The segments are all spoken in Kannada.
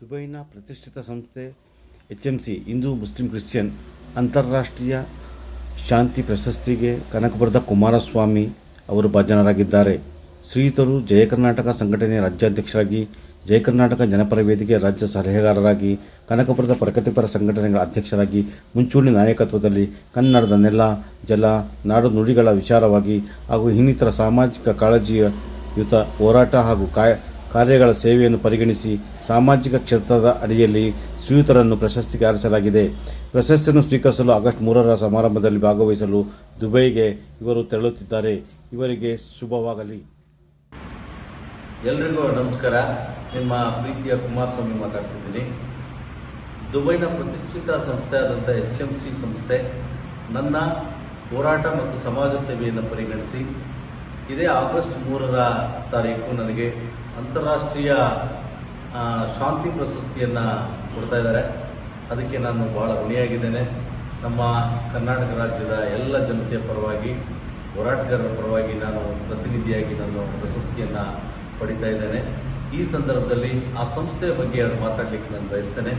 ದುಬೈನ ಪ್ರತಿಷ್ಠಿತ ಸಂಸ್ಥೆ H M C Hindu Muslim Christian ಅಂತಾರಾಷ್ಟ್ರೀಯ ಶಾಂತಿ ಪ್ರಶಸ್ತಿಗೆ ಕನಕಪುರದ ಕುಮಾರಸ್ವಾಮಿ ಅವರು ಭಾಜನರಾಗಿದ್ದಾರೆ. ಶ್ರೀಯುತರು ಜಯ ಕರ್ನಾಟಕ ಸಂಘಟನೆಯ ರಾಜ್ಯಾಧ್ಯಕ್ಷರಾಗಿ, ಜಯ ಕರ್ನಾಟಕ ಜನಪರ ವೇದಿಕೆ ರಾಜ್ಯ ಸಲಹೆಗಾರರಾಗಿ ಕನಕಪುರದ ಪ್ರಗತಿಪರ ಸಂಘಟನೆಗಳ ಅಧ್ಯಕ್ಷರಾಗಿ, ಮುಂಚೂಣಿ ನಾಯಕತ್ವದಲ್ಲಿ ಕನ್ನಡದ ನೆಲ, ಜಲ, ನಾಡು ನುಡಿಗಳ ವಿಚಾರವಾಗಿ ಹಾಗೂ ಇನ್ನಿತರ ಸಾಮಾಜಿಕ ಕಾಳಜಿಯ ಯುತ ಹೋರಾಟ ಹಾಗೂ ಕಾಯ ಕಾರ್ಯಗಳ ಸೇವೆಯನ್ನು ಪರಿಗಣಿಸಿ ಸಾಮಾಜಿಕ ಕ್ಷೇತ್ರದ ಅಡಿಯಲ್ಲಿ ಶ್ರೀಯುತರನ್ನು ಪ್ರಶಸ್ತಿಗೆ ಆರಿಸಲಾಗಿದೆ. ಪ್ರಶಸ್ತಿಯನ್ನು ಸ್ವೀಕರಿಸಲು ಆಗಸ್ಟ್ ಮೂರರ ಸಮಾರಂಭದಲ್ಲಿ ಭಾಗವಹಿಸಲು ದುಬೈಗೆ ಇವರು ತೆರಳುತ್ತಿದ್ದಾರೆ. ಇವರಿಗೆ ಶುಭವಾಗಲಿ. ಎಲ್ರಿಗೂ ನಮಸ್ಕಾರ. ನಿಮ್ಮ ಪ್ರೀತಿಯ ಕುಮಾರಸ್ವಾಮಿ ಮಾತಾಡ್ತಿದ್ದೀನಿ. ದುಬೈನ ಪ್ರತಿಷ್ಠಿತ ಸಂಸ್ಥೆ ಆದಂಥ ಎಚ್ ಎಂ ಸಿ ಸಂಸ್ಥೆ ನನ್ನ ಹೋರಾಟ ಮತ್ತು ಸಮಾಜ ಸೇವೆಯನ್ನು ಪರಿಗಣಿಸಿ ಇದೇ ಆಗಸ್ಟ್ ಮೂರರ ತಾರೀಕು ನನಗೆ ಅಂತಾರಾಷ್ಟ್ರೀಯ ಶಾಂತಿ ಪ್ರಶಸ್ತಿಯನ್ನು ಕೊಡ್ತಾ ಇದ್ದಾರೆ. ಅದಕ್ಕೆ ನಾನು ಬಹಳ ಋಣಿಯಾಗಿದ್ದೇನೆ. ನಮ್ಮ ಕರ್ನಾಟಕ ರಾಜ್ಯದ ಎಲ್ಲ ಜನತೆಯ ಪರವಾಗಿ, ಹೋರಾಟಗಾರರ ಪರವಾಗಿ ನಾನು ಪ್ರತಿನಿಧಿಯಾಗಿ ನಾನು ಪ್ರಶಸ್ತಿಯನ್ನು ಪಡಿತಾ ಇದ್ದೇನೆ. ಈ ಸಂದರ್ಭದಲ್ಲಿ ಆ ಸಂಸ್ಥೆಯ ಬಗ್ಗೆ ಎರಡು ಮಾತಾಡಲಿಕ್ಕೆ ನಾನು ಬಯಸ್ತೇನೆ.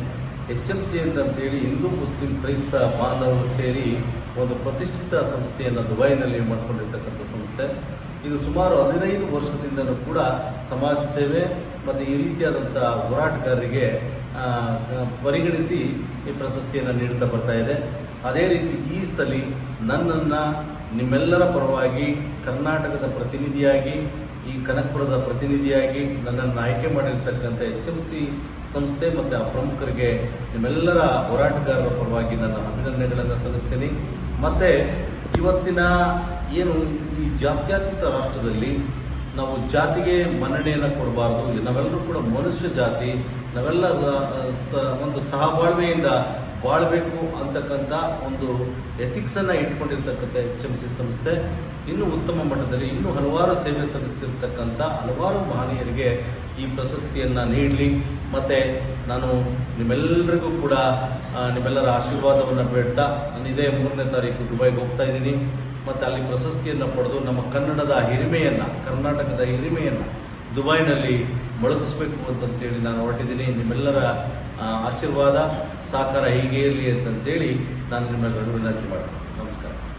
ಎಚ್ ಎಂ ಸಿ ಅಂತೇಳಿ ಹಿಂದೂ ಮುಸ್ಲಿಂ ಕ್ರೈಸ್ತ ಬಾಂಧವರು ಸೇರಿ ಒಂದು ಪ್ರತಿಷ್ಠಿತ ಸಂಸ್ಥೆಯನ್ನು ದುಬೈನಲ್ಲಿ ಮಾಡಿಕೊಂಡಿರ್ತಕ್ಕಂಥ ಸಂಸ್ಥೆ. ಇದು ಸುಮಾರು ಹದಿನೈದು ವರ್ಷದಿಂದಲೂ ಕೂಡ ಸಮಾಜ ಸೇವೆ ಮತ್ತು ಈ ರೀತಿಯಾದಂಥ ಹೋರಾಟಗಾರರಿಗೆ ಪರಿಗಣಿಸಿ ಈ ಪ್ರಶಸ್ತಿಯನ್ನು ನೀಡುತ್ತಾ ಬರ್ತಾ ಇದೆ. ಅದೇ ರೀತಿ ಈ ಸಲ ನನ್ನನ್ನು ನಿಮ್ಮೆಲ್ಲರ ಪರವಾಗಿ ಕರ್ನಾಟಕದ ಪ್ರತಿನಿಧಿಯಾಗಿ, ಈ ಕನಕಪುರದ ಪ್ರತಿನಿಧಿಯಾಗಿ ನನ್ನನ್ನು ಆಯ್ಕೆ ಮಾಡಿರ್ತಕ್ಕಂಥ ಎಚ್ ಎಂ ಸಿ ಸಂಸ್ಥೆ ಮತ್ತು ಆ ಪ್ರಮುಖರಿಗೆ ನಿಮ್ಮೆಲ್ಲರ ಹೋರಾಟಗಾರರ ಪರವಾಗಿ ನನ್ನ ಅಭಿನಂದನೆಗಳನ್ನು ಸಲ್ಲಿಸ್ತೀನಿ. ಮತ್ತೆ ಇವತ್ತಿನ ಏನು ಈ ಜಾತ್ಯಾತೀತ ರಾಷ್ಟ್ರದಲ್ಲಿ ನಾವು ಜಾತಿಗೆ ಮನ್ನಣೆಯನ್ನು ಕೊಡಬಾರದು ನಾವೆಲ್ಲರೂ ಕೂಡ ಮನುಷ್ಯ ಜಾತಿ, ನಾವೆಲ್ಲ ಒಂದು ಸಹಬಾಳ್ವೆಯಿಂದ ಬಾಳ್ಬೇಕು ಅಂತಕ್ಕಂಥ ಒಂದು ಎಥಿಕ್ಸ್ ಅನ್ನ ಇಟ್ಕೊಂಡಿರ್ತಕ್ಕಂಥ ಎಚ್ ಎಂ ಸಿ ಸಂಸ್ಥೆ, ಇನ್ನೂ ಉತ್ತಮ ಮಟ್ಟದಲ್ಲಿ ಇನ್ನೂ ಹಲವಾರು ಸೇವೆ ಸಲ್ಲಿಸ್ತಿರ್ತಕ್ಕಂಥ ಹಲವಾರು ಮಹನೀಯರಿಗೆ ಈ ಪ್ರಶಸ್ತಿಯನ್ನ ನೀಡಲಿ. ಮತ್ತೆ ನಾನು ನಿಮ್ಮೆಲ್ಲರಿಗೂ ಕೂಡ ನಿಮ್ಮೆಲ್ಲರ ಆಶೀರ್ವಾದವನ್ನು ಬೇಡ್ತಾ ನಾನು ಇದೇ ಮೂರನೇ ತಾರೀಕು ದುಬೈಗೆ ಹೋಗ್ತಾ ಇದ್ದೀನಿ. ಮತ್ತೆ ಅಲ್ಲಿ ಪ್ರಶಸ್ತಿಯನ್ನು ಪಡೆದು ನಮ್ಮ ಕನ್ನಡದ ಹಿರಿಮೆಯನ್ನ, ಕರ್ನಾಟಕದ ಹಿರಿಮೆಯನ್ನ ದುಬೈನಲ್ಲಿ ಮೊಳಗಿಸ್ಬೇಕು ಅಂತಂತೇಳಿ ನಾನು ಹೊರಟಿದ್ದೀನಿ. ನಿಮ್ಮೆಲ್ಲರ ಆಶೀರ್ವಾದ, ಸಾಕಾರ ಹೀಗೆ ಇರಲಿ ಅಂತಂತೇಳಿ ನಾನು ನಿಮ್ಮೆಲ್ಲರಿಗೂ ವಿನಂತಿ ಮಾಡ್ತೀನಿ.